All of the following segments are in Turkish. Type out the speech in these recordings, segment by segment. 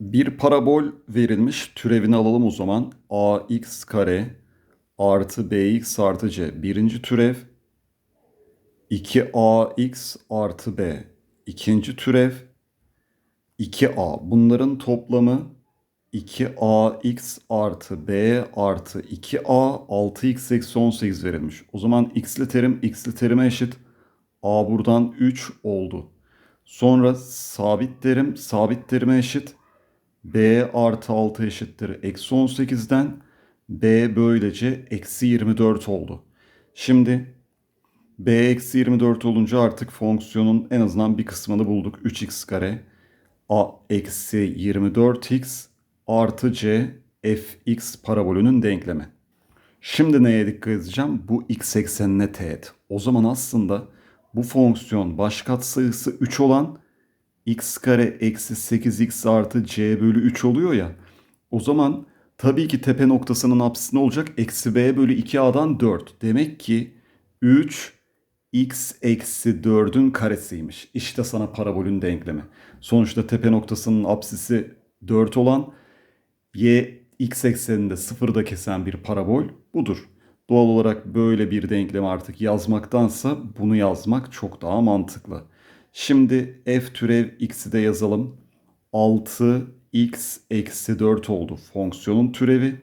Bir parabol verilmiş. Türevini alalım o zaman. ax kare artı bx artı c. Birinci türev 2ax artı b. İkinci türev 2a. Bunların toplamı 2ax artı b artı 2a 6x eksi 18 verilmiş. O zaman x'li terim x'li terime eşit. a buradan 3 oldu. Sonra sabit terim sabit terime eşit. B artı 6 eşittir. Eksi 18'den b böylece eksi 24 oldu. Şimdi b eksi 24 olunca artık fonksiyonun en azından bir kısmını bulduk. 3x kare a eksi 24x artı c fx parabolünün denklemi. Şimdi neye dikkat edeceğim? Bu x eksenine teğet. O zaman aslında bu fonksiyon baş katsayısı 3 olan x kare eksi 8x artı c bölü 3 oluyor ya. O zaman tabii ki tepe noktasının apsisi ne olacak? Eksi b bölü 2a'dan 4. Demek ki 3 x eksi 4'ün karesiymiş. İşte sana parabolün denklemi. Sonuçta tepe noktasının apsisi 4 olan y x ekseninde sıfırda kesen bir parabol budur. Doğal olarak böyle bir denklemi artık yazmaktansa bunu yazmak çok daha mantıklı. Şimdi f türev x'i de yazalım. 6x eksi 4 oldu fonksiyonun türevi.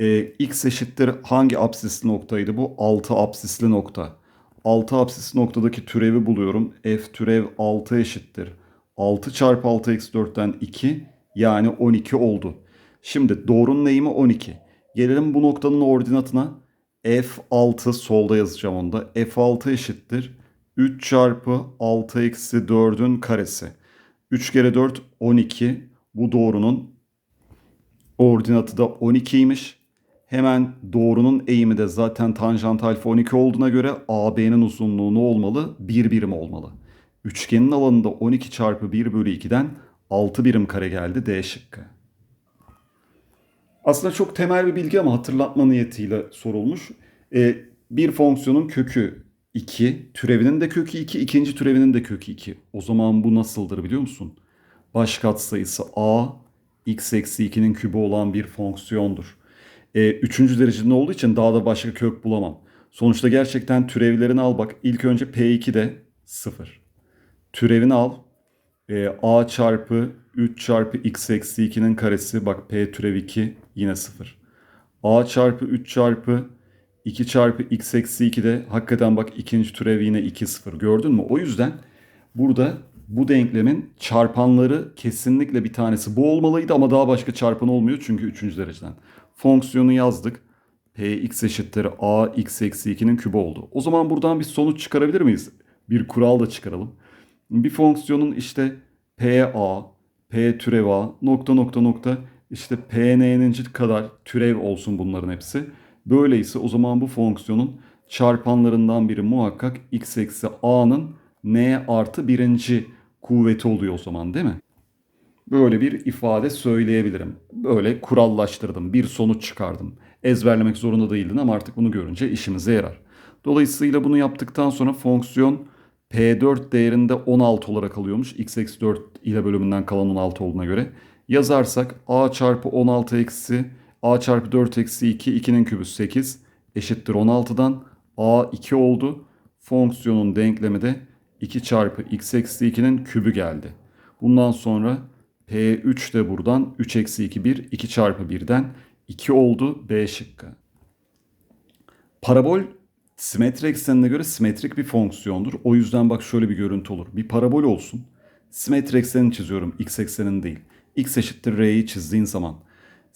E, x eşittir hangi apsisli noktaydı bu? 6 apsisli nokta. 6 apsisli noktadaki türevi buluyorum. f türev 6 eşittir. 6 çarpı 6 eksi 4'ten 2 yani 12 oldu. Şimdi doğrunun eğimi 12. Gelelim bu noktanın ordinatına. F6 solda yazacağım onda. F6 eşittir. 3 çarpı 6 eksi 4'ün karesi. 3 kere 4 12. Bu doğrunun ordinatı da 12'ymiş. Hemen doğrunun eğimi de zaten tanjant alfa 12 olduğuna göre AB'nin uzunluğu ne olmalı? 1 birim olmalı. Üçgenin alanında 12 çarpı 1 bölü 2'den 6 birim kare geldi D şıkkı. Aslında çok temel bir bilgi ama hatırlatma niyetiyle sorulmuş. Ee, bir fonksiyonun kökü 2, türevinin de kökü 2, ikinci türevinin de kökü 2. O zaman bu nasıldır biliyor musun? Baş katsayısı a, x eksi 2'nin kübü olan bir fonksiyondur. Ee, üçüncü derecede olduğu için daha da başka kök bulamam. Sonuçta gerçekten türevlerini al bak. İlk önce p2 de 0. Türevini al. Ee, a çarpı 3 çarpı x eksi 2'nin karesi bak p türev 2 yine 0. a çarpı 3 çarpı 2 çarpı x eksi 2 de hakikaten bak ikinci türev yine 2 0 gördün mü? O yüzden burada bu denklemin çarpanları kesinlikle bir tanesi bu olmalıydı ama daha başka çarpan olmuyor çünkü 3. dereceden. Fonksiyonu yazdık. Px eşittir a x eksi 2'nin kübü oldu. O zaman buradan bir sonuç çıkarabilir miyiz? Bir kural da çıkaralım. Bir fonksiyonun işte pa, p türev a, nokta nokta nokta işte pn'nin kadar türev olsun bunların hepsi. Böyleyse o zaman bu fonksiyonun çarpanlarından biri muhakkak x eksi a'nın n artı birinci kuvveti oluyor o zaman değil mi? Böyle bir ifade söyleyebilirim. Böyle kurallaştırdım, bir sonuç çıkardım. Ezberlemek zorunda değildin ama artık bunu görünce işimize yarar. Dolayısıyla bunu yaptıktan sonra fonksiyon P4 değerinde 16 olarak alıyormuş. X eksi 4 ile bölümünden kalan 16 olduğuna göre. Yazarsak A çarpı 16 eksi A çarpı 4 eksi 2 2'nin kübü 8 eşittir 16'dan A 2 oldu. Fonksiyonun denklemi de 2 çarpı x eksi 2'nin kübü geldi. Bundan sonra P3 de buradan 3 eksi 2 1 2 çarpı 1'den 2 oldu B şıkkı. Parabol simetri eksenine göre simetrik bir fonksiyondur. O yüzden bak şöyle bir görüntü olur. Bir parabol olsun. Simetri eksenini çiziyorum x eksenini değil. x eşittir r'yi çizdiğin zaman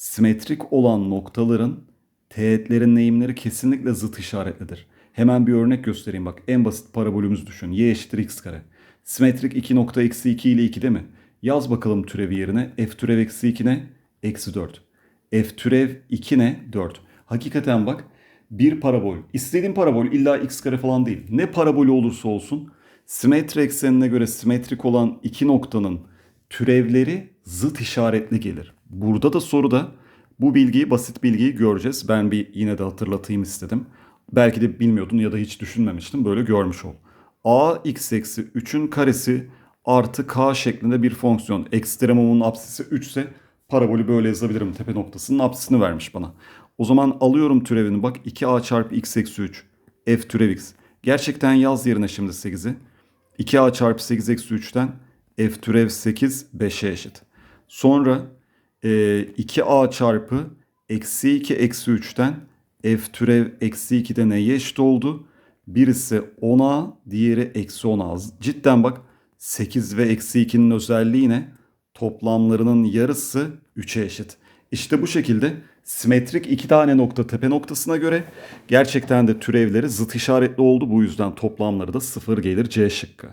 simetrik olan noktaların teğetlerin eğimleri kesinlikle zıt işaretlidir. Hemen bir örnek göstereyim bak. En basit parabolümüzü düşün. y eşittir x kare. Simetrik 2 nokta eksi 2 ile 2 değil mi? Yaz bakalım türevi yerine. f türev eksi 2 ne? Eksi 4. f türev 2 ne? 4. Hakikaten bak bir parabol. İstediğin parabol illa x kare falan değil. Ne parabolü olursa olsun simetri eksenine göre simetrik olan iki noktanın türevleri zıt işaretli gelir. Burada da soruda bu bilgiyi, basit bilgiyi göreceğiz. Ben bir yine de hatırlatayım istedim. Belki de bilmiyordun ya da hiç düşünmemiştin. Böyle görmüş ol. a x eksi 3'ün karesi artı k şeklinde bir fonksiyon. Ekstremumun apsisi 3 ise parabolü böyle yazabilirim. Tepe noktasının apsisini vermiş bana. O zaman alıyorum türevini bak 2a çarpı x eksi 3 f türev x. Gerçekten yaz yerine şimdi 8'i. 2a çarpı 8 eksi 3'ten f türev 8 5'e eşit. Sonra e, 2a çarpı eksi 2 eksi 3'ten f türev eksi 2 de neye eşit oldu? Birisi 10a, diğeri eksi 10a. Cidden bak 8 ve eksi 2'nin özelliği ne? Toplamlarının yarısı 3'e eşit. İşte bu şekilde simetrik iki tane nokta tepe noktasına göre gerçekten de türevleri zıt işaretli oldu. Bu yüzden toplamları da sıfır gelir C şıkkı.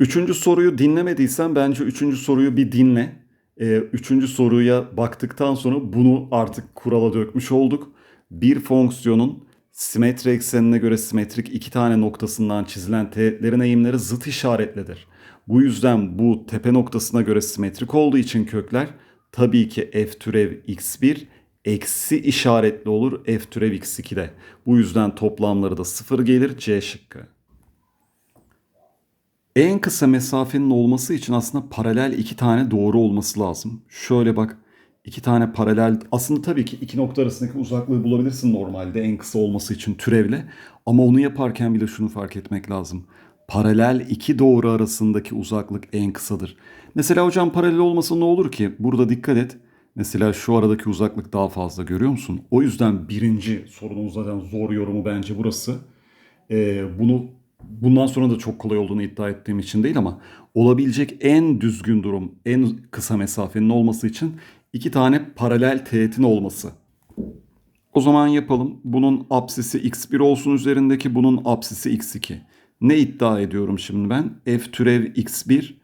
Üçüncü soruyu dinlemediysen bence üçüncü soruyu bir dinle. Ee, üçüncü soruya baktıktan sonra bunu artık kurala dökmüş olduk. Bir fonksiyonun simetri eksenine göre simetrik iki tane noktasından çizilen teğetlerin eğimleri zıt işaretlidir. Bu yüzden bu tepe noktasına göre simetrik olduğu için kökler tabii ki f türev x1 eksi işaretli olur f türev x2'de. Bu yüzden toplamları da sıfır gelir C şıkkı. En kısa mesafenin olması için aslında paralel iki tane doğru olması lazım. Şöyle bak iki tane paralel aslında tabii ki iki nokta arasındaki uzaklığı bulabilirsin normalde en kısa olması için türevle. Ama onu yaparken bile şunu fark etmek lazım. Paralel iki doğru arasındaki uzaklık en kısadır. Mesela hocam paralel olmasa ne olur ki? Burada dikkat et. Mesela şu aradaki uzaklık daha fazla görüyor musun? O yüzden birinci sorunun zaten zor yorumu bence burası. Ee, bunu bundan sonra da çok kolay olduğunu iddia ettiğim için değil ama olabilecek en düzgün durum, en kısa mesafenin olması için iki tane paralel teğetin olması. O zaman yapalım. Bunun apsisi x1 olsun üzerindeki, bunun apsisi x2. Ne iddia ediyorum şimdi ben? f türev x1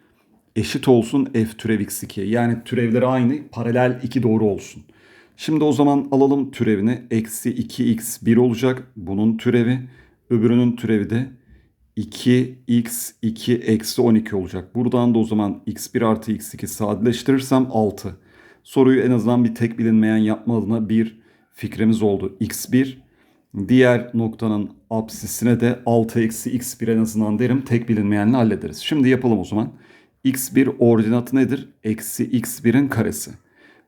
eşit olsun f türev x2. Yani türevleri aynı, paralel iki doğru olsun. Şimdi o zaman alalım türevini. Eksi 2x1 olacak. Bunun türevi. Öbürünün türevi de 2x2 eksi 12 olacak. Buradan da o zaman x1 artı x2 sadeleştirirsem 6. Soruyu en azından bir tek bilinmeyen yapma adına bir fikrimiz oldu. x1 diğer noktanın apsisine de 6 eksi x1 en azından derim. Tek bilinmeyenle hallederiz. Şimdi yapalım o zaman. x1 ordinatı nedir? Eksi x1'in karesi.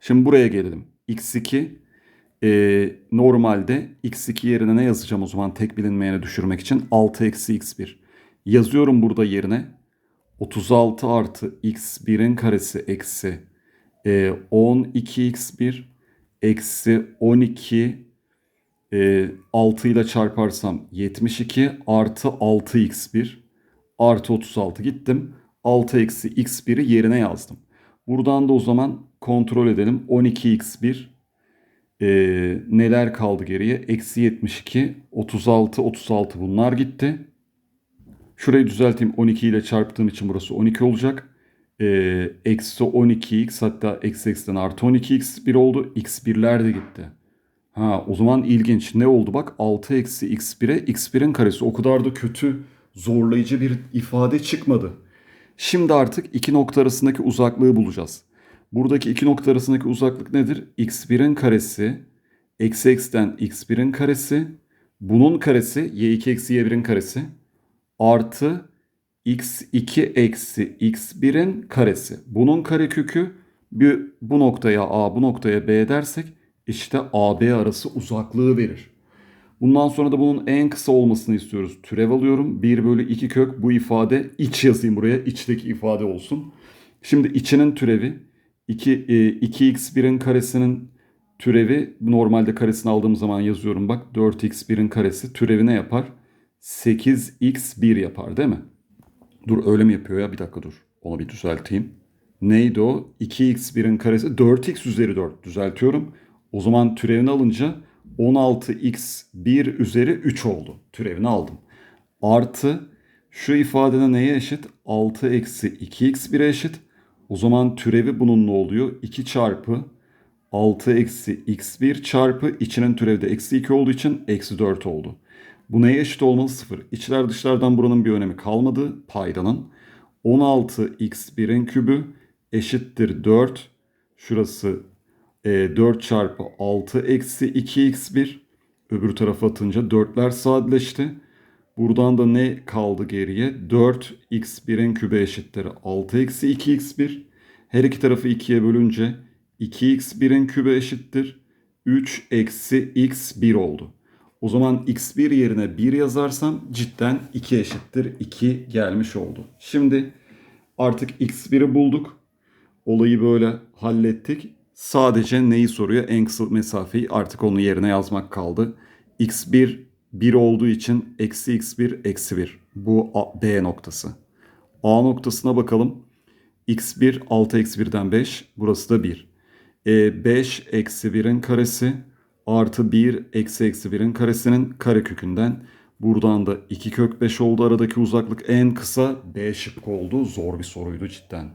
Şimdi buraya gelelim. x2 e, normalde x2 yerine ne yazacağım o zaman tek bilinmeyene düşürmek için? 6 eksi x1. Yazıyorum burada yerine 36 artı x1'in karesi eksi e, 12x1 eksi 12 e, 6 ile çarparsam 72 artı 6x1 artı 36 gittim. 6 eksi x1'i yerine yazdım. Buradan da o zaman kontrol edelim. 12x1 e, neler kaldı geriye? Eksi 72, 36, 36 bunlar gitti. Şurayı düzelteyim. 12 ile çarptığım için burası 12 olacak. E, eksi 12x hatta eksi eksiden artı 12x 1 oldu. x1'ler de gitti. Ha o zaman ilginç. Ne oldu bak 6 eksi x1'e x1'in karesi. O kadar da kötü zorlayıcı bir ifade çıkmadı. Şimdi artık iki nokta arasındaki uzaklığı bulacağız. Buradaki iki nokta arasındaki uzaklık nedir? x1'in karesi eksi x'ten x1'in karesi bunun karesi y2 eksi y1'in karesi artı x2 eksi x1'in karesi. Bunun karekökü bir bu noktaya a bu noktaya b dersek işte AB arası uzaklığı verir. Bundan sonra da bunun en kısa olmasını istiyoruz. Türev alıyorum. 1 bölü 2 kök bu ifade iç yazayım buraya. İçteki ifade olsun. Şimdi içinin türevi 2, e, 2x1'in karesinin türevi normalde karesini aldığım zaman yazıyorum bak 4x1'in karesi türevi ne yapar? 8x1 yapar değil mi? Dur öyle mi yapıyor ya bir dakika dur onu bir düzelteyim. Neydi o? 2x1'in karesi 4x üzeri 4 düzeltiyorum. O zaman türevini alınca 16x1 üzeri 3 oldu. Türevini aldım. Artı şu ifadede neye eşit? 6 eksi 2x1'e eşit. O zaman türevi bunun ne oluyor? 2 çarpı 6 eksi x1 çarpı içinin türevi de eksi 2 olduğu için eksi 4 oldu. Bu neye eşit olmalı? 0. İçler dışlardan buranın bir önemi kalmadı paydanın. 16 x1'in kübü eşittir 4. Şurası e, 4 çarpı 6 eksi 2x1. Öbür tarafa atınca 4'ler sadeleşti. Buradan da ne kaldı geriye? 4x1'in kübe eşittir 6 eksi 2x1. Her iki tarafı 2'ye bölünce 2x1'in kübe eşittir 3 eksi x1 oldu. O zaman x1 yerine 1 yazarsam cidden 2 eşittir 2 gelmiş oldu. Şimdi artık x1'i bulduk. Olayı böyle hallettik. Sadece neyi soruyor? En kısa mesafeyi artık onun yerine yazmak kaldı. x1 1 olduğu için eksi x1 eksi 1. Bu A- B noktası. A noktasına bakalım. x1 6 eksi 1'den 5. Burası da 1. E, 5 eksi 1'in karesi artı 1 eksi eksi 1'in karesinin karekökünden. Buradan da 2 kök 5 oldu. Aradaki uzaklık en kısa B şıkkı oldu. Zor bir soruydu cidden.